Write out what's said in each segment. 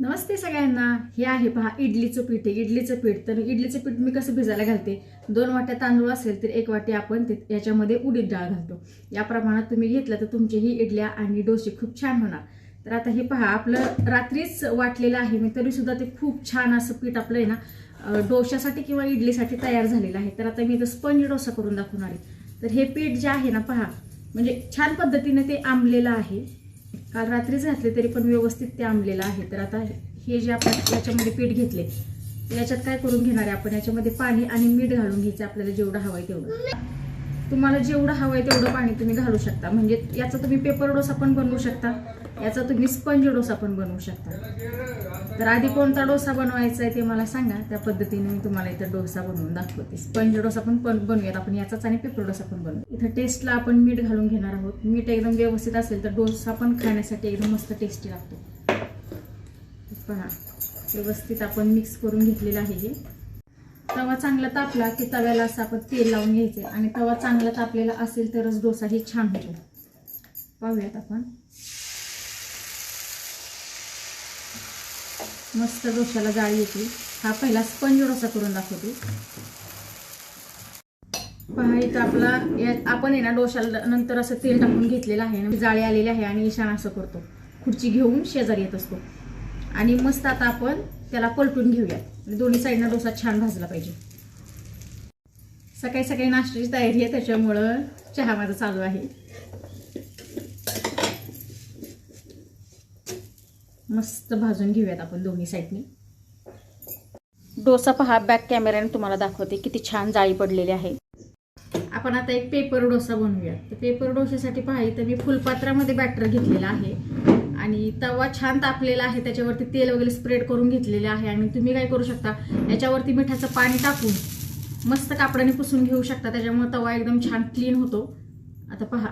नमस्ते सगळ्यांना. हे आहे पहा इडलीचं पीठ आहे. इडलीचं पीठ. तर इडलीचं पीठ मी कसं भिजायला घालते? दोन वाट्या तांदूळ असेल तर एक वाटी आपण ते याच्यामध्ये उडीद डाळ घालतो. या प्रमाणात तुम्ही घेतलं तर तुमची ही इडल्या आणि डोसे खूप छान होणार. तर आता हे पहा आपलं रात्रीच वाटलेलं आहे मी तरीसुद्धा ते खूप छान असं पीठ आपलं आहे ना डोशासाठी किंवा इडलीसाठी तयार झालेलं आहे. तर आता मी इथं स्पंज डोसा करून दाखवणार आहे. तर हे पीठ जे आहे ना पहा म्हणजे छान पद्धतीने ते आंबलेलं आहे. काल रात्रीच घातले तरी पण व्यवस्थित ते आंबलेलं आहे. तर आता हे जे आपण याच्यामध्ये पीठ घेतले याच्यात काय करून घेणार आहे आपण? याच्यामध्ये पाणी आणि मीठ घालून घ्यायचं आपल्याला जेवढं हवं आहे तेवढं. तुम्हाला जेवढं हवं आहे तेवढं पाणी तुम्ही घालू शकता. म्हणजे याचा तुम्ही पेपर डोसा पण बनवू शकता. याचा तुम्ही स्पंज डोसा पण बनवू शकता. तर आधी कोणता डोसा बनवायचा आहे ते मला सांगा. त्या पद्धतीने मी तुम्हाला इथं डोसा बनवून दाखवते. स्पंज डोसा पण पण बनवूयात आपण. याचाच आणि पेपर डोसा पण बनवू. इथं टेस्टला आपण मीठ घालून घेणार आहोत. मीठ एकदम व्यवस्थित असेल तर डोसा पण खाण्यासाठी एकदम मस्त टेस्टी लागतो. पहा. व्यवस्थित आपण मिक्स करून घेतलेलं आहे हे. तवा चांगला तापला की तव्याला असं आपण तेल लावून घ्यायचे आणि तवा चांगला तापलेला असेल तरच डोसा ही छान होतो. पाहूयात आपण. मस्त डोशाला जाळी येते. हा पहिला स्पंज डोसा करून दाखवते. पहा इथं आपला या आपण आहे ना डोशाला नंतर असं तेल टाकून घेतलेलं आहे ना. जाळी आलेली आहे आणि ईशान असं करतो. खुर्ची घेऊन शेजारी येत असतो. आणि मस्त आता आपण त्याला पलटून घेऊया. आणि दोन्ही साईडनं डोसा छान भाजला पाहिजे. सकाळी सकाळी नाश्त्याची तयारी आहे त्याच्यामुळं चहा माझा चालू आहे. मस्त भाजून घेऊयात आपण दोन्ही साईडनी. डोसा पहा बॅक कॅमेऱ्याने तुम्हाला दाखवते किती छान जाळी पडलेली आहे. आपण आता एक पेपर डोसा बनवूया. तर पेपर डोशासाठी पहा इथं मी फुलपात्रामध्ये बॅटर घेतलेला आहे. आणि तवा छान तापलेला आहे त्याच्यावरती तेल वगैरे स्प्रेड करून घेतलेले आहे आणि तुम्ही काय करू शकता याच्यावरती मिठाचं पाणी टाकून मस्त कापडाने पुसून घेऊ शकता त्याच्यामुळे तवा एकदम छान क्लीन होतो. आता पहा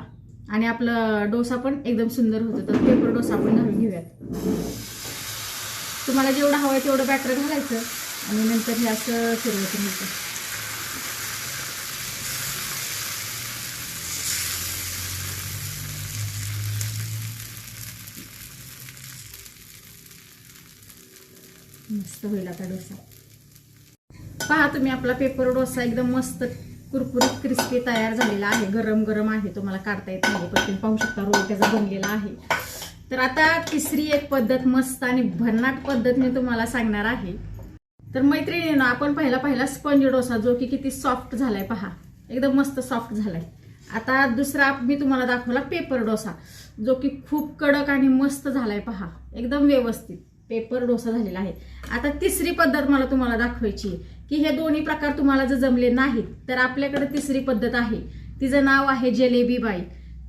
आणि आपलं डोसा पण एकदम सुंदर होतो तर पेपर डोसा आपण घालून घेऊयात. तुम्हाला जेवढं हवं आहे तेवढं बॅटर घालायचं आणि नंतर हे असं फिरवायचं मिळतं. मस्त होईल आता डोसा. पहा तुम्ही आपला पेपर डोसा एकदम मस्त कुरकुरीत क्रिस्पी तयार झालेला आहे. गरम गरम आहे. तुम्हाला काढता येत नाही. पण तुम्ही पाहू शकता रोल त्याचा बनलेला आहे. तर आता तिसरी एक पद्धत मस्त आणि भन्नाट पद्धत मी तुम्हाला सांगणार आहे. तर मैत्रिणीनं आपण पहिला पहिला स्पंज डोसा जो की किती सॉफ्ट झालाय पहा. एकदम मस्त सॉफ्ट झालाय. आता दुसरा मी तुम्हाला दाखवला पेपर डोसा जो की खूप कडक आणि मस्त झालाय पहा. एकदम व्यवस्थित. पेपर डोसा झालेला आहे आता तिसरी पद्धत मला तुम्हाला दाखवायची की हे दोन्ही प्रकार तुम्हाला जर जमले नाहीत तर आपल्याकडे तिसरी पद्धत आहे तिचं नाव आहे जलेबी बाई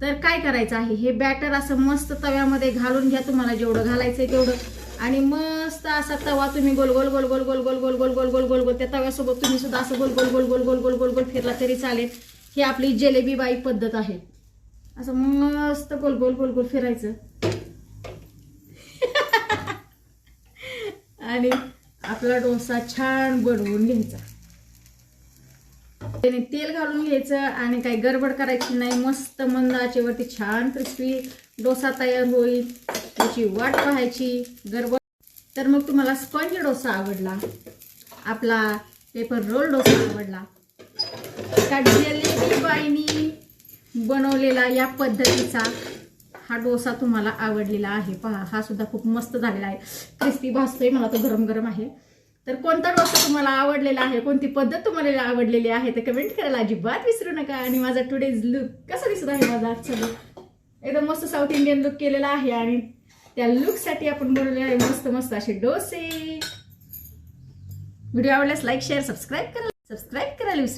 तर काय करायचं आहे हे बॅटर असं मस्त तव्यामध्ये घालून घ्या तुम्हाला जेवढं घालायचं आहे तेवढं आणि मस्त असा तवा तुम्ही गोल गोल गोल गोल गोल गोल गोल गोल गोल गोल गोल गोल त्या तव्यासोबत तुम्ही सुद्धा असं गोल गोल गोल गोल गोल गोल गोल गोल फिरला तरी चालेल ही आपली जलेबी बाई पद्धत आहे असं मस्त गोल गोल गोल गोल फिरायचं आणि आपला डोसा छान बनवून घ्यायचा. त्याने तेल घालून घ्यायचं आणि काही गडबड करायची नाही. मस्त मंद आचेवरती छान क्रिस्पी डोसा तयार होईल. त्याची वाट पाहायची. गडबड. तर मग तुम्हाला स्पंज डोसा आवडला. आपला पेपर रोल डोसा आवडला. का जलेबी बाईनी बनवलेला या पद्धतीचा हा डोसा तुम्हाला आवडलेला आहे. पहा हा सुद्धा खूप मस्त झालेला आहे. क्रिस्पी भासतोय मला तो गरम गरम आहे. तर कोणता डोसा तुम्हाला आवडलेला आहे? कोणती पद्धत तुम्हाला आवडलेली आहे? तर कमेंट करायला अजिबात विसरू नका. आणि माझा टुडेज लुक कसा दिसत आहे माझा आजचा लुक एकदम मस्त साऊथ इंडियन लुक केलेला आहे. आणि त्या लुकसाठी आपण बनवलेले आहे मस्त मस्त असे डोसे. व्हिडिओ आवडल्यास लाईक शेअर सबस्क्राईब करा. सबस्क्राईब करायला विसरू